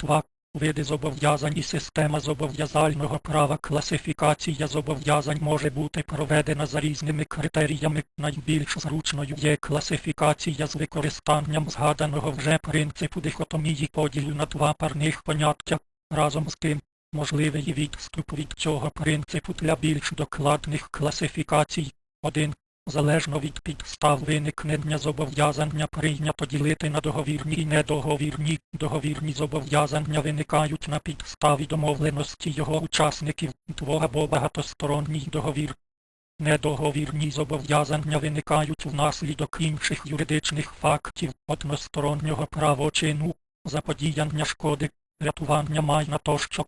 2. Види зобов'язань і система зобов'язального права класифікація зобов'язань може бути проведена за різними критеріями. Найбільш зручною є класифікація з використанням згаданого вже принципу дихотомії поділу на два парних поняття. Разом з тим, можливий відступ від цього принципу для більш докладних класифікацій. 1. Залежно від підстав виникнення зобов'язання прийнято ділити на договірні і недоговірні. Договірні зобов'язання виникають на підставі домовленості його учасників, двох або багатосторонній договір. Недоговірні зобов'язання виникають внаслідок інших юридичних фактів одностороннього правочину, заподіяння шкоди, рятування майна тощо.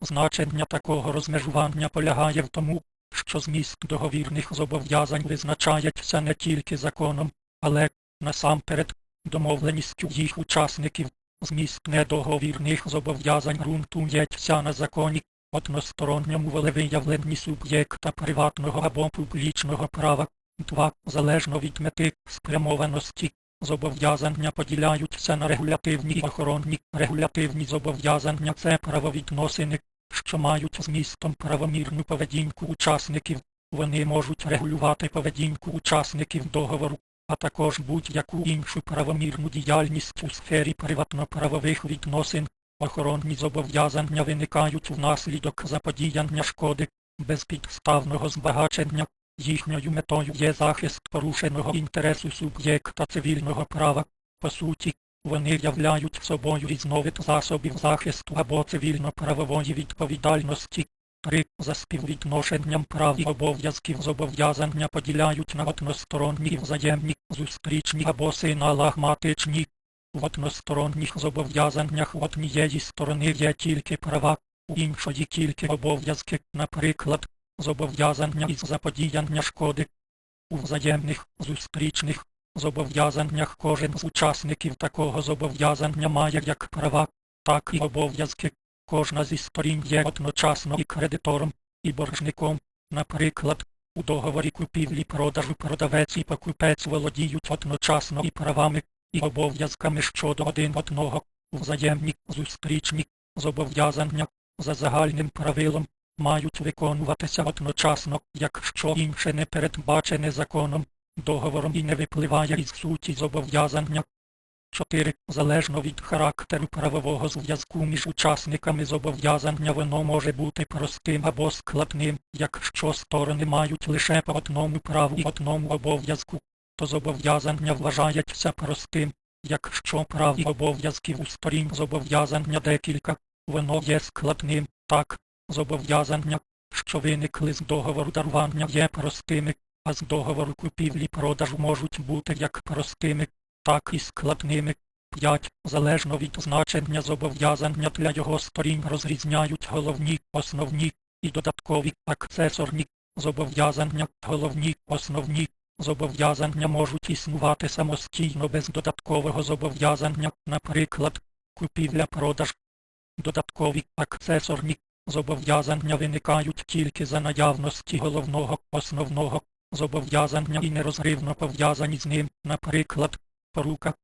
Значення такого розмежування полягає в тому, що зміст договірних зобов'язань визначається не тільки законом, але насамперед домовленістю їх учасників. Зміст недоговірних зобов'язань ґрунтується на законі, односторонньому волевиявленні суб'єкта приватного або публічного права. 2. Залежно від мети спрямованості, зобов'язання поділяються на регулятивні і охоронні. Регулятивні зобов'язання це правовідносини, що мають змістом правомірну поведінку учасників. Вони можуть регулювати поведінку учасників договору, а також будь-яку іншу правомірну діяльність у сфері приватно-правових відносин. Охоронні зобов'язання виникають внаслідок заподіяння шкоди, безпідставного збагачення. Їхньою метою є захист порушеного інтересу суб'єкта цивільного права. По суті, вони являють собою різновид засобів захисту або цивільно-правової відповідальності. 3. За співвідношенням прав і обов'язків зобов'язання поділяють на односторонні взаємні, зустрічні або синалагматичні. В односторонніх зобов'язаннях у однієї сторони є тільки права, у іншої тільки обов'язки, наприклад, зобов'язання із заподіяння шкоди. У взаємних, зустрічних зобов'язаннях кожен з учасників такого зобов'язання має як права, так і обов'язки. Кожна зі сторін є одночасно і кредитором, і боржником. Наприклад, у договорі купівлі-продажу продавець і покупець володіють одночасно і правами, і обов'язками щодо один одного, взаємні, зустрічні, зобов'язання, за загальним правилом, мають виконуватися одночасно, якщо інше не передбачене законом, договором і не випливає із суті зобов'язання. 4. Залежно від характеру правового зв'язку між учасниками зобов'язання воно може бути простим або складним, якщо сторони мають лише по одному праву і одному обов'язку, то зобов'язання вважається простим, якщо прав і обов'язків у сторін зобов'язання декілька, воно є складним, так, зобов'язання, що виникли з договору дарування є простими, а з договору купівлі-продажу можуть бути як простими, так і складними. 5. Залежно від значення зобов'язання для його сторін розрізняють головні, основні і додаткові аксесорні зобов'язання, головні, основні зобов'язання можуть існувати самостійно без додаткового зобов'язання, наприклад, купівля-продаж. Додаткові аксесорні зобов'язання виникають тільки за наявності головного, основного зобов'язання і нерозривно пов'язані з ним, наприклад, порука.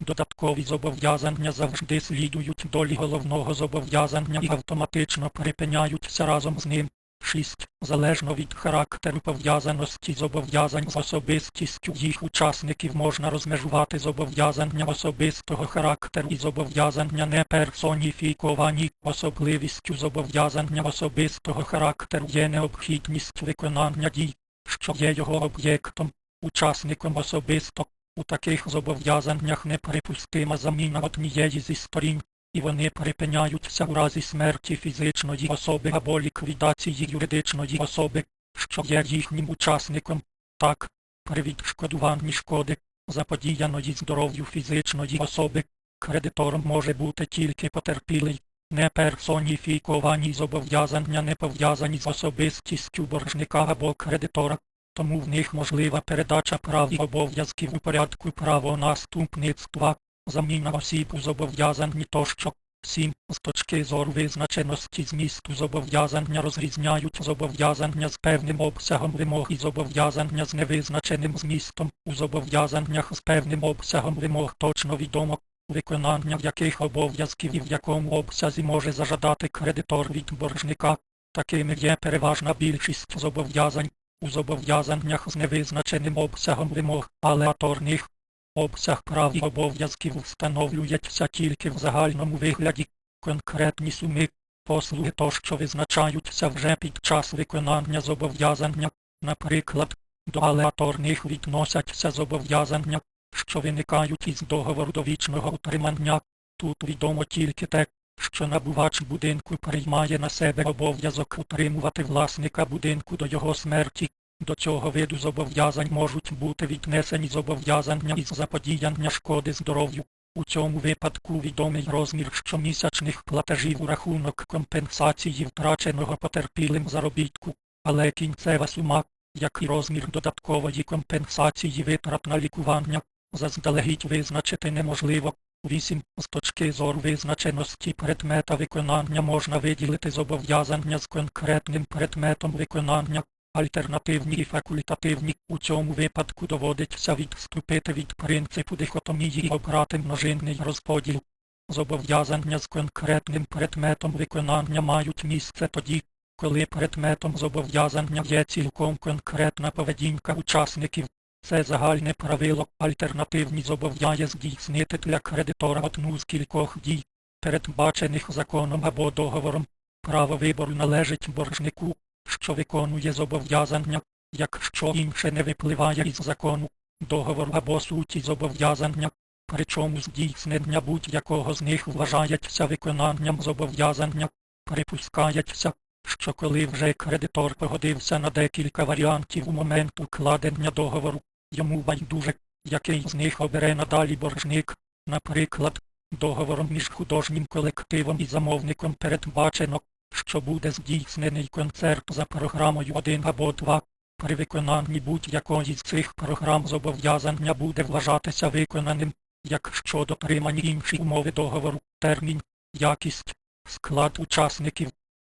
Додаткові зобов'язання завжди слідують долі головного зобов'язання і автоматично припиняються разом з ним. 6. Залежно від характеру пов'язаності зобов'язань з особистістю їх учасників можна розмежувати зобов'язання особистого характеру і зобов'язання неперсоніфіковані. Особливістю зобов'язання особистого характеру є необхідність виконання дій, що є його об'єктом, учасником особисто. У таких зобов'язаннях неприпустима заміна однієї зі сторін, і вони припиняються у разі смерті фізичної особи або ліквідації юридичної особи, що є їхнім учасником. Так, при відшкодуванні шкоди, заподіяної здоров'ю фізичної особи, кредитором може бути тільки потерпілий, неперсоніфіковані зобов'язання не пов'язані з особистістю боржника або кредитора, тому в них можлива передача прав і обов'язків у порядку правонаступництва, заміна осіб у зобов'язанні тощо. 7. З точки зору визначеності змісту зобов'язання розрізняють зобов'язання з певним обсягом вимог і зобов'язання з невизначеним змістом. У зобов'язаннях з певним обсягом вимог точно відомо, виконання яких обов'язків і в якому обсязі може зажадати кредитор від боржника. Такими є переважна більшість зобов'язань у зобов'язаннях з невизначеним обсягом вимог, алеаторних. Обсяг прав і обов'язків встановлюється тільки в загальному вигляді. Конкретні суми, послуги тощо визначаються вже під час виконання зобов'язання. Наприклад, до алеаторних відносяться зобов'язання, що виникають із договору довічного утримання. Тут відомо тільки те, що набувач будинку приймає на себе обов'язок утримувати власника будинку до його смерті. До цього виду зобов'язань можуть бути віднесені зобов'язання із заподіяння шкоди здоров'ю. У цьому випадку відомий розмір щомісячних платежів у рахунок компенсації втраченого потерпілим заробітку, але кінцева сума, як і розмір додаткової компенсації витрат на лікування, заздалегідь визначити неможливо. 8. З точки зору визначеності предмета виконання можна виділити зобов'язання з конкретним предметом виконання, альтернативні і факультативні. У цьому випадку доводиться відступити від принципу дихотомії і обрати множинний розподіл. Зобов'язання з конкретним предметом виконання мають місце тоді, коли предметом зобов'язання є цілком конкретна поведінка учасників. Це загальне правило, альтернативні зобов'язання здійснити для кредитора одну з кількох дій, передбачених законом або договором. Право вибору належить боржнику, що виконує зобов'язання, якщо інше не випливає із закону, договору або суті зобов'язання, причому здійснення будь-якого з них вважається виконанням зобов'язання, припускається, що коли вже кредитор погодився на декілька варіантів у момент укладення договору, йому байдуже, який з них обере надалі боржник, наприклад, договором між художнім колективом і замовником передбачено, що буде здійснений концерт за програмою 1 або 2. При виконанні будь-якої з цих програм зобов'язання буде вважатися виконаним, якщо дотримані інші умови договору, термін, якість, склад учасників.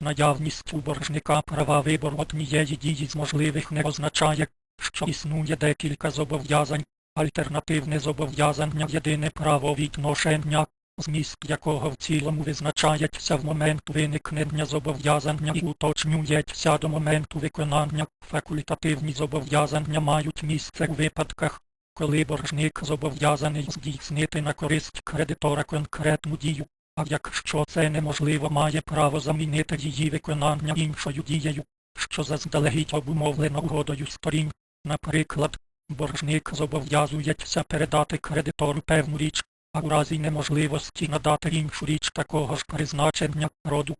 Наявність у боржника права вибору однієї дії з можливих не означає, що існує декілька зобов'язань, альтернативне зобов'язання єдине правовідношення, зміст якого в цілому визначається в момент виникнення зобов'язання і уточнюється до моменту виконання. Факультативні зобов'язання мають місце у випадках, коли боржник зобов'язаний здійснити на користь кредитора конкретну дію, а якщо це неможливо має право замінити її виконання іншою дією, що заздалегідь обумовлено угодою сторін. Наприклад, боржник зобов'язується передати кредитору певну річ, а у разі неможливості надати іншу річ такого ж призначення роду.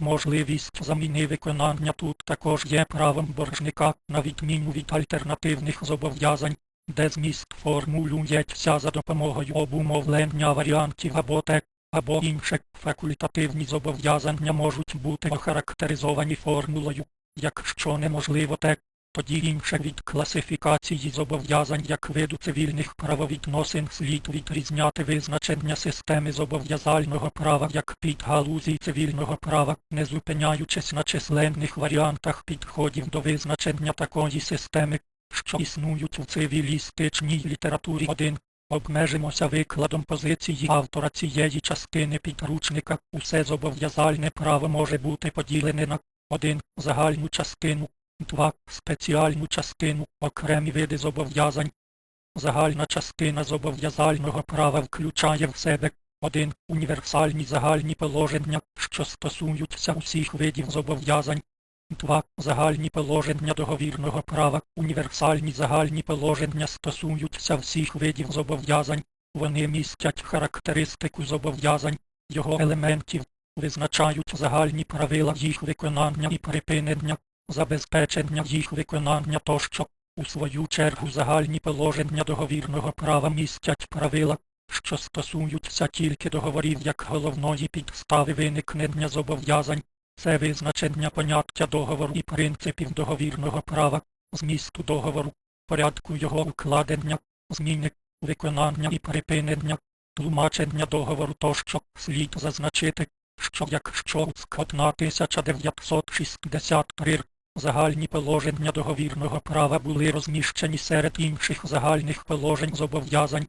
Можливість заміни виконання тут також є правом боржника на відміну від альтернативних зобов'язань, де зміст формулюється за допомогою обумовлення варіантів або те, або інше факультативні зобов'язання можуть бути охарактеризовані формулою, якщо неможливо те, тоді інше від класифікації зобов'язань як виду цивільних правовідносин слід відрізняти визначення системи зобов'язального права як підгалузі цивільного права, не зупиняючись на численних варіантах підходів до визначення такої системи, що існують у цивілістичній літературі 1. Обмежимося викладом позиції автора цієї частини підручника. Усе зобов'язальне право може бути поділене на 1. Загальну частину, 2. Спеціальну частину, окремі види зобов'язань. Загальна частина зобов'язального права включає в себе 1. Універсальні загальні положення, що стосуються усіх видів зобов'язань. 2. Загальні положення договірного права. Універсальні загальні положення стосуються всіх видів зобов'язань. Вони містять характеристику зобов'язань, його елементів, визначають загальні правила їх виконання і припинення, забезпечення їх виконання тощо. У свою чергу загальні положення договірного права містять правила, що стосуються тільки договорів як головної підстави виникнення зобов'язань. Це визначення поняття договору і принципів договірного права, змісту договору, порядку його укладення, зміни, виконання і припинення, тлумачення договору тощо слід зазначити, що якщо скотна 1963 загальні положення договірного права були розміщені серед інших загальних положень зобов'язань,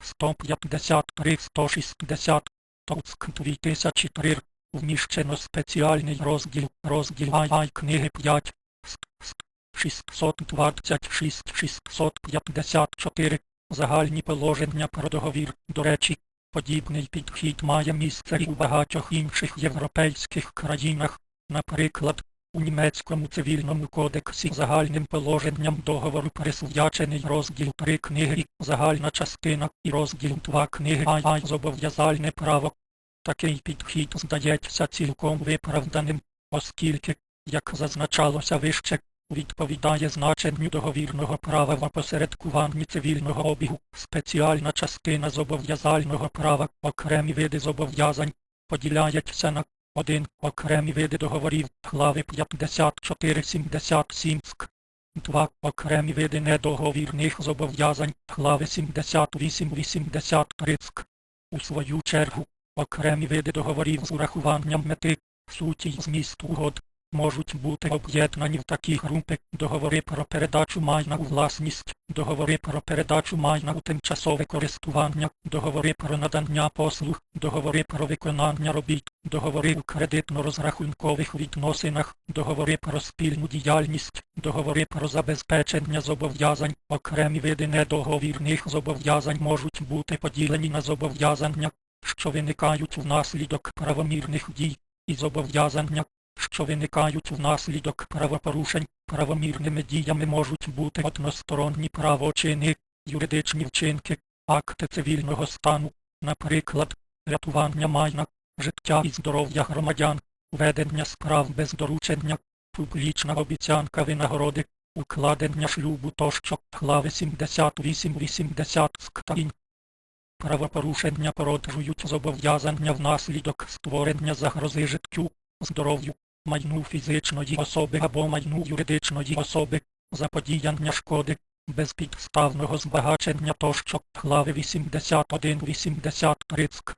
153 160 Тоцк 2003 Вміщено спеціальний розділ, розділ ай книги 5, ст, ст, 626 654 Загальні положення про договір. До речі, подібний підхід має місце і у багатьох інших європейських країнах, наприклад, у німецькому цивільному кодексі загальним положенням договору присвячений розділ 3 книги, загальна частина і розділ 2 книги ай зобов'язальне право. Такий підхід здається цілком виправданим, оскільки, як зазначалося вище, відповідає значенню договірного права в опосередкуванні цивільного обігу, спеціальна частина зобов'язального права, окремі види зобов'язань, поділяється на 1. Окремі види договорів, глави 54-77 СК. 2. Окремі види недоговірних зобов'язань, глави 78-83 СК. У свою чергу, окремі види договорів з урахуванням мети, суті й змісту угод, можуть бути об'єднані в такі групи. Договори про передачу майна у власність, договори про передачу майна у тимчасове користування, договори про надання послуг, договори про виконання робіт, договори у кредитно-розрахункових відносинах, договори про спільну діяльність, договори про забезпечення зобов'язань, окремі види недоговірних зобов'язань можуть бути поділені на зобов'язання, що виникають внаслідок правомірних дій, і зобов'язання, що виникають внаслідок правопорушень, правомірними діями можуть бути односторонні правочини, юридичні вчинки, акти цивільного стану, наприклад, рятування майна, життя і здоров'я громадян, ведення справ без доручення, публічна обіцянка винагороди, укладення шлюбу тощо, глави 78-80 сктань. Правопорушення породжують зобов'язання внаслідок створення загрози життю, здоров'ю, майну фізичної особи або майну юридичної особи, заподіяння шкоди, безпідставного збагачення тощо, глави 81-83 ЦК.